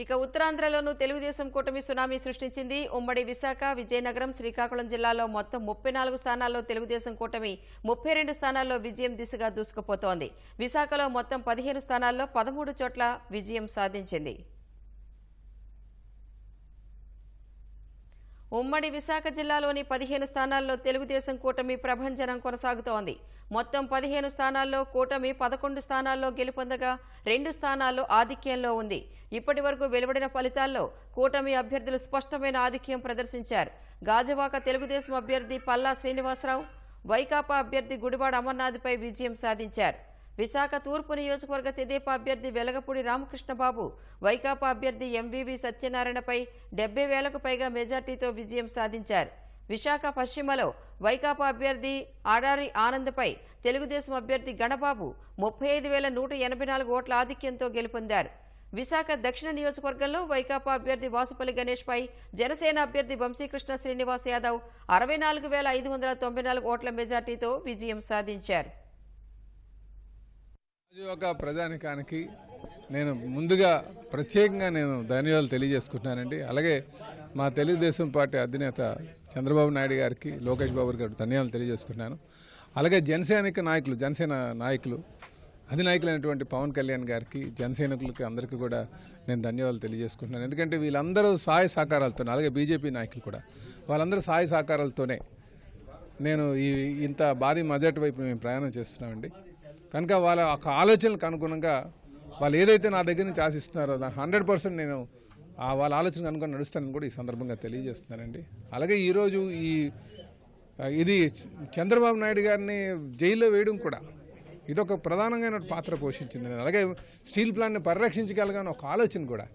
ఇక ఉత్తరాంధ్రలోనూ తెలుగుదేశం కూటమి సునామీ సృష్టించింది. ఉమ్మడి విశాఖ విజయనగరం శ్రీకాకుళం జిల్లాలో మొత్తం ముప్పై నాలుగు స్థానాల్లో తెలుగుదేశం కూటమి ముప్పై రెండు స్థానాల్లో విజయం దిశగా దూసుకుపోతోంది. విశాఖలో మొత్తం పదిహేను స్థానాల్లో పదమూడు చోట్ల విజయం సాధించింది. ఉమ్మడి విశాఖ జిల్లాలోని పదిహేను స్థానాల్లో తెలుగుదేశం కూటమి ప్రభంజనం కొనసాగుతోంది. మొత్తం పదిహేను స్థానాల్లో కూటమి పదకొండు స్థానాల్లో గెలుపొందగా రెండు స్థానాల్లో ఆధిక్యంలో ఉంది. ఇప్పటి వరకు వెలువడిన ఫలితాల్లో కూటమి అభ్యర్థులు స్పష్టమైన ఆధిక్యం ప్రదర్శించారు. గాజువాక తెలుగుదేశం అభ్యర్థి పల్లా శ్రీనివాసరావు వైకాపా అభ్యర్థి గుడివాడ అమర్నాథ్పై విజయం సాధించారు. విశాఖ తూర్పు నియోజకవర్గ తెదేపా అభ్యర్థి వెలగపూడి రామకృష్ణబాబు వైకాపా అభ్యర్థి ఎంవీవీ సత్యనారాయణపై డెబ్బై వేలకు పైగా మెజార్టీతో విజయం సాధించారు. విశాఖ పశ్చిమలో వైకాపా అభ్యర్థి ఆడారి ఆనంద్పై తెలుగుదేశం అభ్యర్థి గణబాబు ముప్పై ఐదు వేల నూట ఎనభై నాలుగు ఓట్ల ఆధిక్యంతో గెలుపొందారు. విశాఖ దక్షిణ నియోజకవర్గంలో వైకాపా అభ్యర్థి వాసుపల్లి గణేష్పై జనసేన అభ్యర్థి వంశీకృష్ణ శ్రీనివాస్ యాదవ్ అరవై నాలుగు వేల ఐదు వందల తొంభై నాలుగు ఓట్ల మెజార్టీతో విజయం సాధించారు. ఒక ప్రజానికానికి నేను ముందుగా ప్రత్యేకంగా నేను ధన్యవాదాలు తెలియజేసుకుంటున్నానండి. అలాగే మా తెలుగుదేశం పార్టీ అధినేత చంద్రబాబు నాయుడు గారికి లోకేష్ బాబు గారికి ధన్యవాదాలు తెలియజేసుకుంటున్నాను. అలాగే జనసైనిక నాయకులు జనసేన నాయకులు అధినాయకులైనటువంటి పవన్ కళ్యాణ్ గారికి జనసైనికులకి అందరికీ కూడా నేను ధన్యవాదాలు తెలియజేసుకుంటున్నాను. ఎందుకంటే వీళ్ళందరూ సహాయ సహకారాలతో అలాగే బీజేపీ నాయకులు కూడా వాళ్ళందరూ సహాయ సహకారాలతోనే నేను ఈ ఇంత భారీ మెజార్టీ వైపు మేము ప్రయాణం చేస్తున్నామండి. కనుక వాళ్ళ ఒక ఆలోచనలకు అనుగుణంగా వాళ్ళు ఏదైతే నా దగ్గర నుంచి ఆశిస్తున్నారో దాని హండ్రెడ్ పర్సెంట్ నేను ఆ వాళ్ళ ఆలోచనకు అనుగుణంగా నడుస్తానని కూడా ఈ సందర్భంగా తెలియజేస్తున్నానండి. అలాగే ఈరోజు ఈ ఇది చంద్రబాబు నాయుడు గారిని జైల్లో వేయడం కూడా ఇదొక ప్రధానమైన పాత్ర పోషించింది అలాగే స్టీల్ ప్లాంట్ని పరిరక్షించగలగానే ఒక ఆలోచన కూడా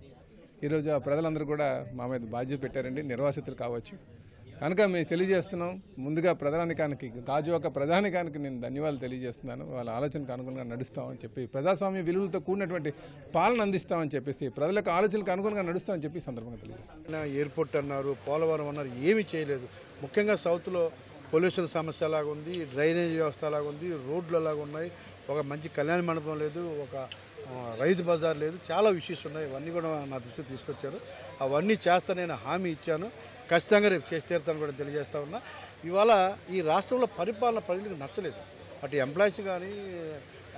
ఈరోజు ఆ ప్రజలందరూ కూడా మా మీద బాధ్యత పెట్టారండి. నిర్వాసితులు కావచ్చు కనుక మేము తెలియజేస్తున్నాం. ముందుగా ప్రధానికానికి గాజువాక ప్రధానికానికి నేను ధన్యవాదాలు తెలియజేస్తున్నాను. వాళ్ళ ఆలోచనకు అనుగుణంగా నడుస్తామని చెప్పి ప్రజాస్వామ్య విలువలతో కూడినటువంటి పాలన అందిస్తామని చెప్పేసి ప్రజలకు ఆలోచనలకు అనుగుణంగా నడుస్తామని చెప్పి సందర్భంగా తెలియజేస్తాను ఎయిర్పోర్ట్ అన్నారు పోలవరం అన్నారు ఏమీ చేయలేదు. ముఖ్యంగా సౌత్లో పొల్యూషన్ సమస్య అలాగ ఉంది డ్రైనేజ్ వ్యవస్థ అలాగ ఉంది రోడ్లు అలాగా ఉన్నాయి. ఒక మంచి కళ్యాణ మండపం లేదు ఒక రైతు బజార్ లేదు. చాలా ఇష్యూస్ ఉన్నాయి. ఇవన్నీ కూడా నా దృష్టికి తీసుకొచ్చారు. అవన్నీ చేస్తా నేను హామీ ఇచ్చాను. ఖచ్చితంగా రేపు చేసి తీరుతాను కూడా తెలియజేస్తా ఉన్నా. ఇవాళ ఈ రాష్ట్రంలో పరిపాలన ప్రజలకు నచ్చలేదు. అటు ఎంప్లాయీస్ కానీ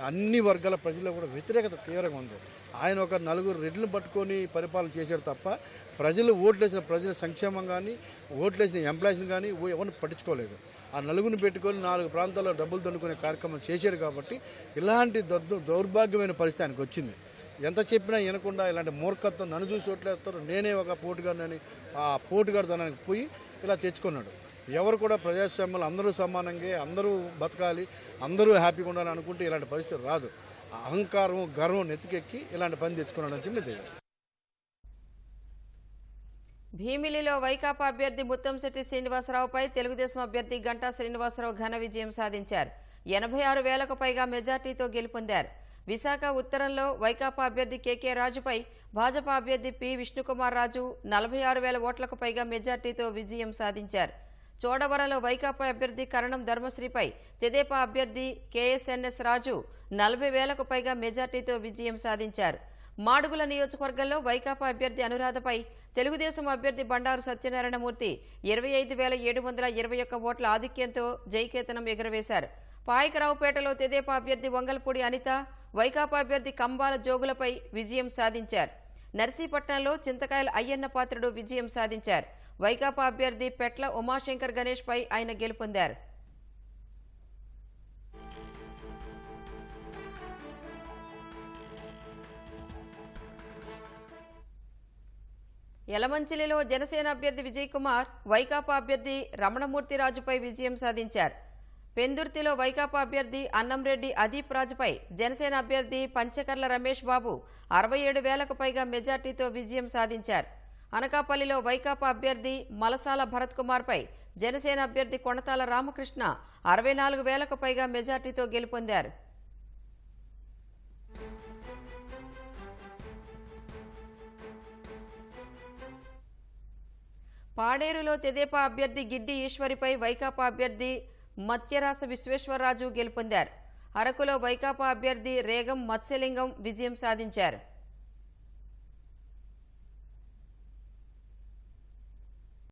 అన్ని వర్గాల ప్రజల్లో కూడా వ్యతిరేకత తీవ్రంగా ఉంది. ఆయన ఒక నలుగురు రెడ్లను పట్టుకొని పరిపాలన చేశాడు తప్ప ప్రజలు ఓట్లేసిన ప్రజల సంక్షేమం కానీ ఓట్లేసిన ఎంప్లాయీస్ని కానీ ఎవరిని పట్టించుకోలేదు. ఆ నలుగురిని పెట్టుకొని నాలుగు ప్రాంతాల్లో డబ్బులు దండుకునే కార్యక్రమం చేశాడు కాబట్టి ఇలాంటి దౌర్భాగ్యమైన పరిస్థితి ఆయనకు వచ్చింది. ఎంత చెప్పినా వినకుండా ఇలాంటి మూర్ఖత్వం నన్ను చూసి ఓట్లేస్తారు. నేనే ఒక పోటుగాడినని ఆ పోటుగాడితనానికి పోయి ఇలా తెచ్చుకున్నాడు. ఎవరు కూడా ప్రజాస్వామ్యంలో అందరూ సమానంగా అందరూ బతకాలి అందరూ హ్యాపీగా ఉండాలి అనుకుంటే ఇలాంటి పరిస్థితి రాదు. అహంకారం గర్వం నెత్తికెక్కి ఇలాంటి పని తెచ్చుకున్నాడు అని చెప్పి తెలియదు భీమిలిలో వైకాపా అభ్యర్థి ముత్తంశెట్టి శ్రీనివాసరావుపై తెలుగుదేశం అభ్యర్థి గంటా శ్రీనివాసరావు ఘన విజయం సాధించారు. ఎనభై ఆరు వేలకు పైగా మెజార్టీతో గెలుపొందారు. విశాఖ ఉత్తరంలో వైకాపా అభ్యర్థి కేకే రాజుపై భాజపా అభ్యర్థి పి విష్ణుకుమార్ రాజు నలభై ఆరు వేల ఓట్లకు పైగా మెజార్టీతో విజయం సాధించారు. చోడవరంలో వైకాపా అభ్యర్థి కరణం ధర్మశ్రీపై తెదేపా అభ్యర్థి కేఎస్ఎన్ఎస్ రాజు నలభై వేలకు పైగా మెజార్టీతో విజయం సాధించారు. మాడుగుల నియోజకవర్గంలో వైకాపా అభ్యర్థి అనురాధపై తెలుగుదేశం అభ్యర్థి బండారు సత్యనారాయణమూర్తి ఇరవై ఐదు వేల ఏడు వందల ఇరవై ఒక్క ఓట్ల ఆధిక్యంతో జయకేతనం ఎగురవేశారు. పాయకరావుపేటలో తెదేపా అభ్యర్థి వంగల్పూడి అనిత వైకాపా అభ్యర్థి కంబాల జోగులపై విజయం సాధించారు. నర్సీపట్నంలో చింతకాయల అయ్యన్న పాత్రుడు విజయం సాధించారు. వైకాపా అభ్యర్థి పెట్ల ఉమాశంకర్ గణేష్ పై ఆయన గెలుపొందారు. యలమంచిలిలో జనసేన అభ్యర్థి విజయ్ కుమార్ వైకాపా అభ్యర్థి రమణమూర్తిరాజుపై విజయం సాధించారు. పెందుర్తిలో వైకాపా అభ్యర్థి అన్నంరెడ్డి అదీప్ రాజుపై జనసేన అభ్యర్థి పంచకర్ల రమేష్ బాబు అరవై ఏడు వేలకు పైగా మెజార్టీతో విజయం సాధించారు. అనకాపల్లిలో వైకాపా అభ్యర్థి మలసాల భరత్ కుమార్పై జనసేన అభ్యర్థి కొణతాల రామకృష్ణ అరవై నాలుగు వేలకు పైగా మెజార్టీతో గెలుపొందారు. పాడేరులో తెదేపా అభ్యర్థి గిడ్డి ఈశ్వరిపై వైకాపా అభ్యర్థి మత్యరాస విశ్వేశ్వరరాజు గెలుపొందారు. అరకులో వైకాపా అభ్యర్థి రేగం మత్స్యలింగం విజయం సాధించారు.